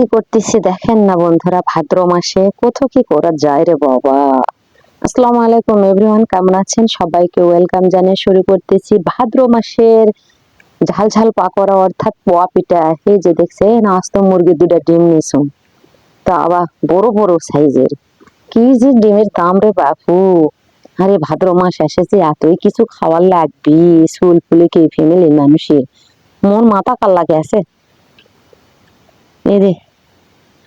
কি করতেছি দেখেন না বন্ধুরা, ভাদ্র মাসে কত কি করা যায় রে বাবা? আসসালামু আলাইকুম এভরিওয়ান কেমন আছেন? সবাইকে ওয়েলকাম জানিয়ে শুরু করতেছি ভাদ্র মাসের ঝাল ঝাল পাকোড়া, অর্থাৎ পোয়া পিঠা। এই যে দেখছেন, আস্ত মুরগি দুটা ডিম নিছুম তা আবার বড় বড় সাইজের। কি যে ডিমের দাম রে বাপু। আরে ভাদ্র মাস এসেছে, এতই কিছু খাওয়ার লাগবে। স্কুল ফুলে কি ফ্যামিলির মানুষের। মন মাথা কাল লাগে আছে? এই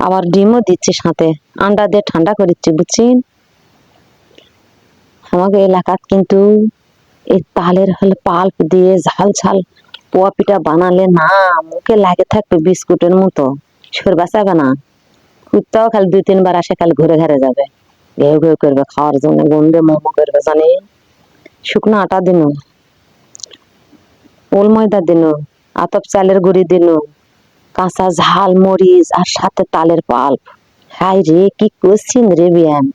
আবার ডিমও দিচ্ছি সাথে আন্ডা দিয়ে ঠান্ডা করিচ্ছে বুঝছেন আমাকে এলাকাত কিন্তু এই তালের হলে পাল্প দিয়ে ঝাল ঝাল পোয়া পিঠা বানালে না, মুখে লাগে থাকবে বিস্কুটের মতো। সর বাঁচাবে না। কুত্তাও খালি দুই তিনবার আসে খালি ঘুরে ঘুরে যাবে। ঘেউ ঘেউ করবে, খাওয়ার জন্য গন্ডে মোমো করবে, জানি। শুকনো আটা দিন, ওল ময়দা দিন, আতপ চালের গুঁড়ি দিন কাঁচা ঝাল, মরিচ আর সাথে তালের পাল্প। হাই রে, কি করছিন রে ব্যায়াম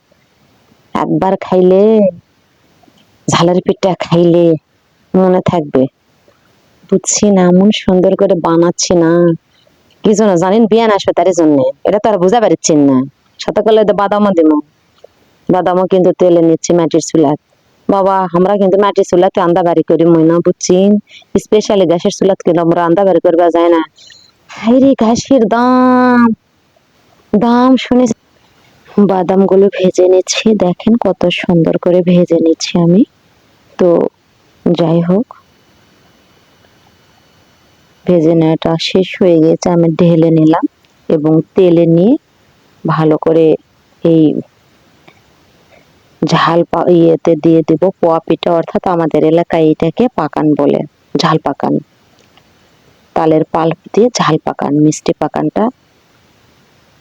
একবার খাইলে, ঝালের পিঠা খাইলে মনে থাকবে। বুঝছি না এমন সুন্দর করে বানাচ্ছি না। কি জন্য জানেন বিয়ান আসবে তার জন্য? এটা তো আর বুঝা পারছেন না। সাথে করলে তো বাদামও দিব। বাদামও কিন্তু তেলে নিচ্ছি মাটির চুলাত বাবা, আমরা কিন্তু মাটির চুলাতে আন্দা বাড়ি করি মই না বুঝছেন? স্পেশালি গ্যাসের চুলাত কিন্তু আমরা আন্দা বাড়ি করবা যায় না। হাইরে ঘাসের দাম। দাম শুনে বাদামগুলো ভেজে নিচ্ছি। দেখেন কত সুন্দর করে ভেজে নিচ্ছি আমি। তো যাই হোক, ভেজে নেওয়াটা শেষ হয়ে গেছে আমি ঢেলে নিলাম এবং তেলে নিয়ে ভালো করে এই ঝাল ইয়েতে দিয়ে দেব। পোয়া পিঠা অর্থাৎ আমাদের এলাকায় এটাকে পাকান বলে, ঝাল পাকান। তালের পাল্প দিয়ে ঝাল পাকান, মিষ্টি পাকানটা।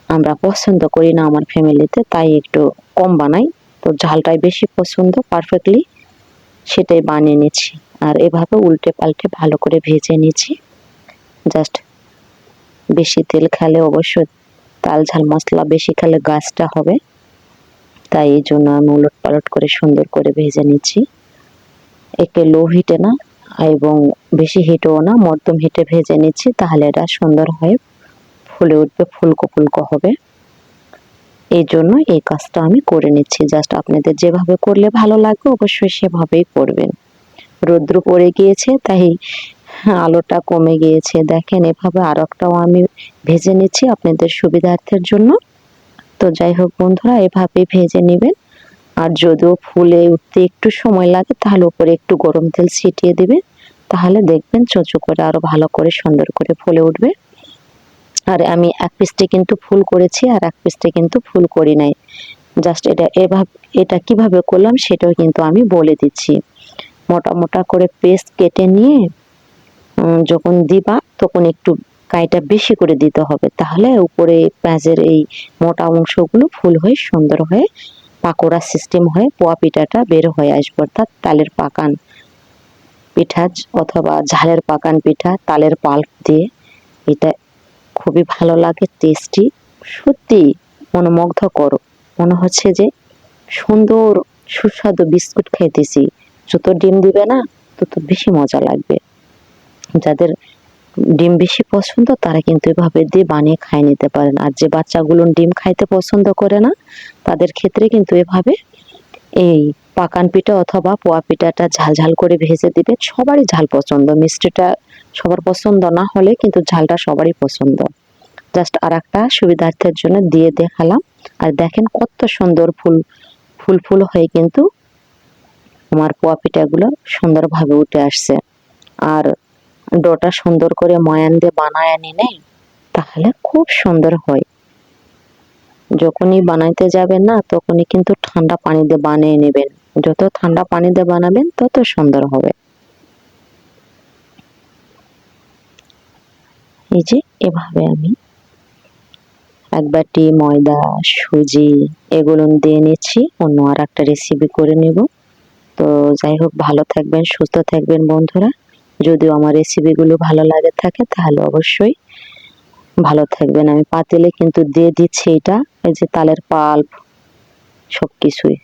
আমরা পছন্দ করি না আমার ফ্যামিলিতে, তাই একটু কম বানাই। তো ঝালটাই বেশি পছন্দ পারফেক্টলি সেটাই বানিয়ে নিচ্ছি। আর এভাবে উল্টে পাল্টে ভালো করে ভেজে নিচ্ছি। জাস্ট বেশি তেল খেলে অবশ্য তাল ঝাল মশলা বেশি খেলে গাছটা হবে। তাই এই জন্য আমি উলট পালট করে সুন্দর করে ভেজে নিচ্ছি। একে লো হিটে না এবং বেশি হিটও না, মধ্যম হিটে ভেজে নিচ্ছি, তাহলে এটা সুন্দর হয়ে, ফুলে উঠবে, ফুলকো ফুলকো হবে। এই জন্য এই কাজটা আমি করে নিচ্ছি জাস্ট আপনাদের যেভাবে করলে ভালো লাগবে অবশ্যই সেভাবেই করবেন। রৌদ্র পড়ে গিয়েছে, তাই আলোটা কমে গিয়েছে। দেখেন, এভাবে আর একটাও আমি ভেজে নিচ্ছি আপনাদের সুবিধার্থের জন্য। তো যাই হোক বন্ধুরা, এভাবেই ভেজে নেবেন। আর যদিও ফুলে উঠতে একটু সময় লাগে, তাহলে উপরে একটু গরম তেল ছিটিয়ে দিবেন তাহলে দেখবেন চোচো করে আরও ভালো করে সুন্দর করে ফুলে উঠবে। আর আমি এক পিসটি কিন্তু ফুল করেছি আর এক পিসটি কিন্তু ফুল করি নাই। জাস্ট এটা এভাবে, এটা কীভাবে করলাম সেটাও কিন্তু আমি বলে দিচ্ছি। মোটা মোটা করে পেস্ট কেটে নিয়ে যখন দিবা তখন একটু কাইটা বেশি করে দিতে হবে। তাহলে উপরে পেঁয়াজের এই মোটা অংশগুলো ফুল হয়ে সুন্দর হয়ে পাকোড়া সিস্টেম হয়ে পোয়া পিঠাটা বের হয়ে আসবে, অর্থাৎ তালের পাকান পিঠা অথবা ঝালের পাকান পিঠা তালের পাল্প দিয়ে। এটা খুবই ভালো লাগে টেস্টি সত্যি মনোমুগ্ধ করো মনে হচ্ছে যে সুন্দর, সুস্বাদু বিস্কুট খাইতেছি। যত ডিম দিবে না, তত বেশি মজা লাগবে। যাদের ডিম বেশি পছন্দ, তারা কিন্তু এভাবে দিয়ে বানিয়ে খাই নিতে পারেন। আর যে বাচ্চাগুলো ডিম খাইতে পছন্দ করে না, তাদের ক্ষেত্রে কিন্তু এভাবে এই পাকান পিঠা অথবা পোয়া পিঠাটা ঝাল ঝাল করে ভেজে দিবে সবারই ঝাল পছন্দ। মিষ্টিটা সবার পছন্দ না হলে কিন্তু ঝালটা সবারই পছন্দ। জাস্ট আর একটা সুবিধার্থের জন্য দিয়ে দেখালাম। আর দেখেন কত সুন্দর ফুল ফুল ফুল হয়ে কিন্তু আমার পোয়া পিঠাগুলো সুন্দরভাবে উঠে আসছে। আর ডোটা সুন্দর করে ময়ান দিয়ে বানায় নিলে তাহলে খুব সুন্দর হয়। যখনই বানাইতে যাবেন না, তখনই কিন্তু ঠান্ডা পানি দিয়ে বানিয়ে নেবেন। যত ঠান্ডা পানি দিয়ে বানাবেন, তত সুন্দর হবে। এই যে, এভাবে আমি এক বাটি ময়দা, সুজি এগুলো দিয়ে নিচ্ছি, অন্য আর একটা রেসিপি করে নেব। তো যাই হোক, ভালো থাকবেন, সুস্থ থাকবেন, বন্ধুরা। যদিও আমার রেসিপিগুলো ভালো লাগে থাকে, তাহলে অবশ্যই ভালো থাকবেন। আমি পাতিলে কিন্তু দিয়ে দিচ্ছি এটা, এই যে তালের পাল্প সব কিছুই